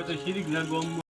Fajta Şirik Lagom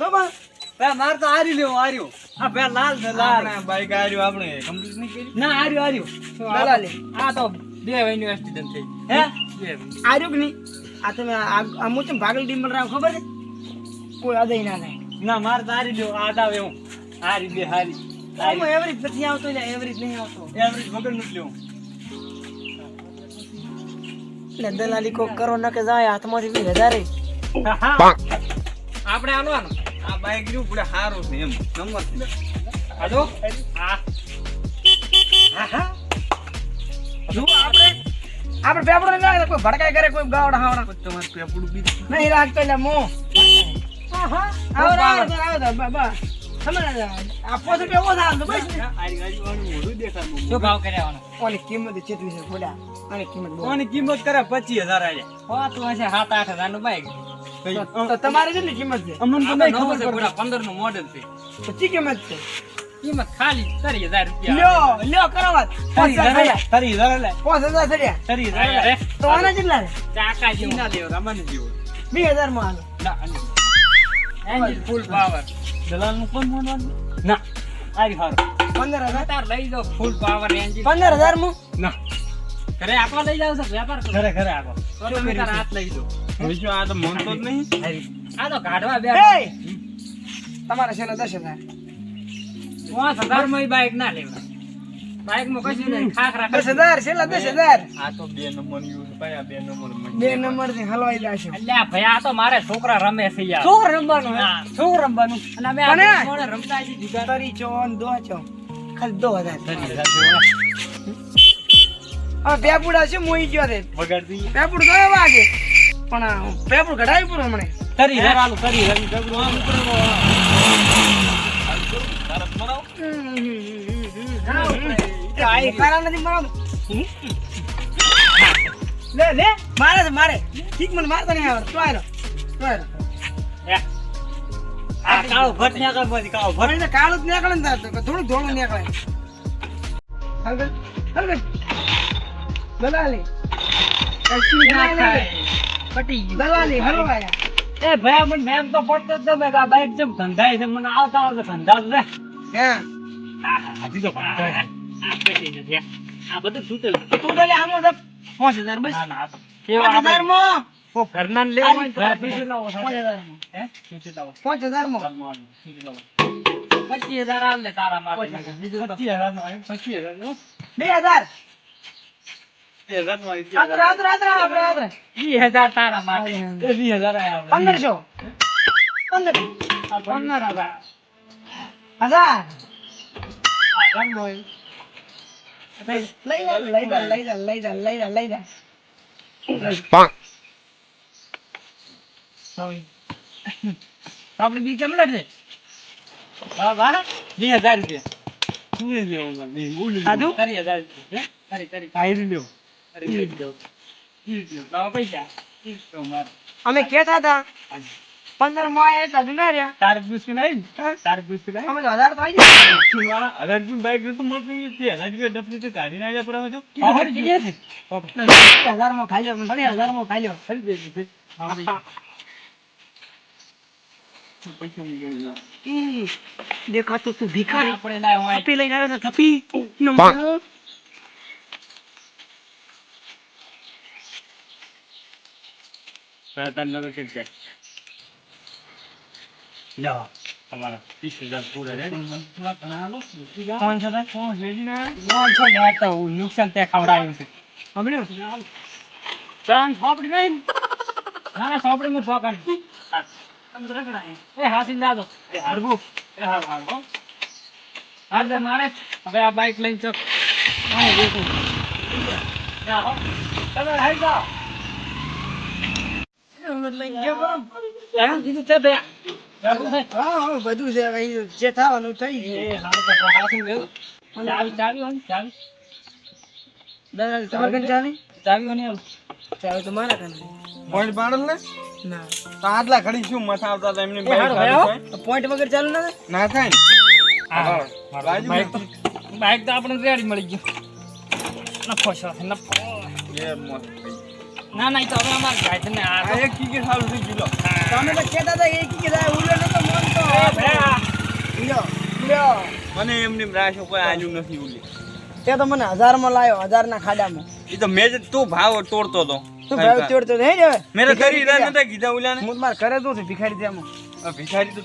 માર તો હારી લેવો હાર્યો આ બે લાલ છે લાલ. આપણે બાઈક આર્યું આપણે કમ્પ્લીટ નહીં કરી? ના હાર્યો હાર્યો લાલા લે. આ તો બે એક્સિડન્ટ થઈ. હે? બે આર્યું કે નહીં? આ તમે આ હું તમે ભાગલ ડીમલ રાવ ખબર છે? કોઈ અદય ના થાય. ના માર તો હારી લેવો આ દાવ હું હારી બે હારી. આમાં એવરેજ પછી આવતો એટલે એવરેજ નહીં આવતો. એવરેજ વગર નથી લેવું. એટલે દલાલી કોક કરો ન કે જાય હાથમાંથી વીસ હજાર આપણે આલવાનું આ બાઈક રહ્યું પડે સારું છે એમ. નંબર આજો હા. જો આપણે આપણે પેપડો નહીં રાખતા કોઈ ભડકાઈ કરે કોઈ ગાવડા હાવડા. તમારે પેપડું બી નહીં રાખતો એટલે મો આવો આવો આવો તો બા બા તમે આપો તો કેવો થાય તો બસ. આરી ગાડી વાળું મોઢું દેખાડું શું ભાવ કર્યાવાનો ઓલી કિંમત કરે? પચીસ હજાર સાત આઠ હજારનું બાઈક. તમારી કેટલી કિંમત છે? અમને તો નહીં ખબર પડે. પૂરા પંદરનું મોડેલ છે. પછી કિંમત છે? કિંમત ખાલી ત્રીસ હજાર રૂપિયા લ્યો લ્યો કરો વાત પાંચ તરી હજાર. હજાર થયા. તરી હજાર આલે. પાંચ હજાર થયા. તરી હજાર અરે, આલે. તો આના કેટલા રે ચાકા જેવું. ના લેવ રમાની જેવો. વીસ હજારમાં હાલો ના, એન્જિન ફૂલ પાવર દલાલનું કોણ મોનવાનું ના, આરી હાર. 15000 તાર લઈ જાઓ ફૂલ પાવર એન્જિન પંદર હજારમાં? ના. ઘરે આપવા લઈ જાવ સર વેપાર કરો. ખરે ખરે આગો તો તમે તારા હાથ લઈ જો બીજો આ તો મોનતો જ નહીં? આ તો કાઢવા બે! તમારા છેલ્લા દસ હજાર? પાંચ હજારમાં બાઈક ના લેવા. બાઈકમાં કશું નહીં ખાખરા દસ હજાર છેલ્લા દસ હજાર. આ તો બે નંબર યુઝ ભાઈ આ બે નંબર બે નંબરથી હલવાઈ જશે. અલ્યા ભાઈ આ તો મારે છોકરા રમે છે યાર. શું રમવાનું? શું રમવાનું? અને અમે આ રમતા છીએ જુગાર. તરી ચો દો ચો ખાલી દો હજાર. હવે પેપુડા છે મોઈ ગયો બગાડતી પેપુડ ગયો વાગે. પણ પેપુડ કઢાવી પૂરો હમણે. કરી રે આલુ કરી રે જબરું આમ ઉપર તારત મરાવ એ કારા નથી મારો લે લે મારે છે મારે. ઠીક મને મારતો નહીં આવે તો આયરો તો આયરો. આ કાળો ભટ ન્યા પછી કાળો ભટ. પણ કાળું જ નીકળે ને થોડું ધોળું નીકળે. હલગલ હલગલ દલાલી. કશું ના થાય. પટી ગયું. દલાલી હલવાયા એ ભાઈ મને મેમ તો પડતો જ તમે આ બાઈક જેમ ધંધાય છે. મને આવતા આવતા ધંધા રે હા હજી તો ધંધાય આ પટી નથી. આ તું તો આમ તો પાંચ હજાર બસ. ના ના. પાંચ હજારમાં ઘરના ને લેવું હોય ને તો ભાઈ પીસી લાવો પાંચ હજારમાં હે? પીસી લાવો. પાંચ હજારમાં ચાલવાનું પીસી લાવો. પચીસ હજાર આલ તારા માટે. પચીસ હજાર. પચીસ હજાર બે હજાર. પંદરસો પંદર પંદર હજાર. હજાર જા બી કેમ લાગે. વીસ હજાર રૂપિયા શું તારી હજાર રૂપિયા. કરી લઈ જાઓ. લાવો. અમે કેતા હતા પંદરમાં આયા હતા રહ્યા. તારે પૂછ્યું નહીં તારે પૂછ્યું નહીં અમે હજાર તો આવી ગયા. વાળા હજાર બાઈક તો મળતું નથી. હજાર રૂપિયા ડફલી તો કાઢી ના પૂરા. હજારમાં ખાઈ લો હજારમાં લો. દેખાતું તું ભિખારી. આપણે લઈને આવ્યો તો થપ્પી નો મારો. તાર નગર છે છે લ્યો તમારા ત્રીસ હજાર પૂરા રે કોણ છે તાર? કોણ છે ના કોણ છે ને તો નુકસાન તે ખવડાવ્યું છે. સાંભળ્યું? ચાલ, સોપડી નહીં. ના, ના. હા. અંદર રગડાય. એ હાથી લાદો. એ હળવું. એ હો. હાલ, લે, મારે. હવે આ બાઈક લઈને ચોક. આને દેખું. ના, હો. તમે હાલી જાઓ. લઈને ગયો બરાબર. હે? કીધું છે બે. બરાબર છે? હા હા, બધું છે જે થવાનું થઈ ગયું તમારે પોઈન્ટ પાડલ ને ના તો આટલા ઘડી શું મથા આવતા હતા એમને. પોઈન્ટ વગર ચાલુ ના ના થાય ને. બાઈક તો આપણે રેડી મળી ગયું. નફો છે નફો. ના ના એ તો હવે અમાર ગાય છે ને આ એક ટીકે સારું થઈ ગયું તમે તો કહેતા હતા એક કે જાય નતો તો એ ભયા. ઉલ્યો ઉલ્યો મને એમને રાશો કોઈ આલ્યું નથી ઉલી તે તો મને હજારમાં લાયો હજાર ના ખાડામાં. એ તો મેં જ તું ભાવ તોડતો તો તું ભાવ તોડતો હે રે મેરે કરી રહ્યા નતા કીધા ઉલ્યા હું તો ઘરે જ છું ભિખારી ત્યાં ને ભિખારી તો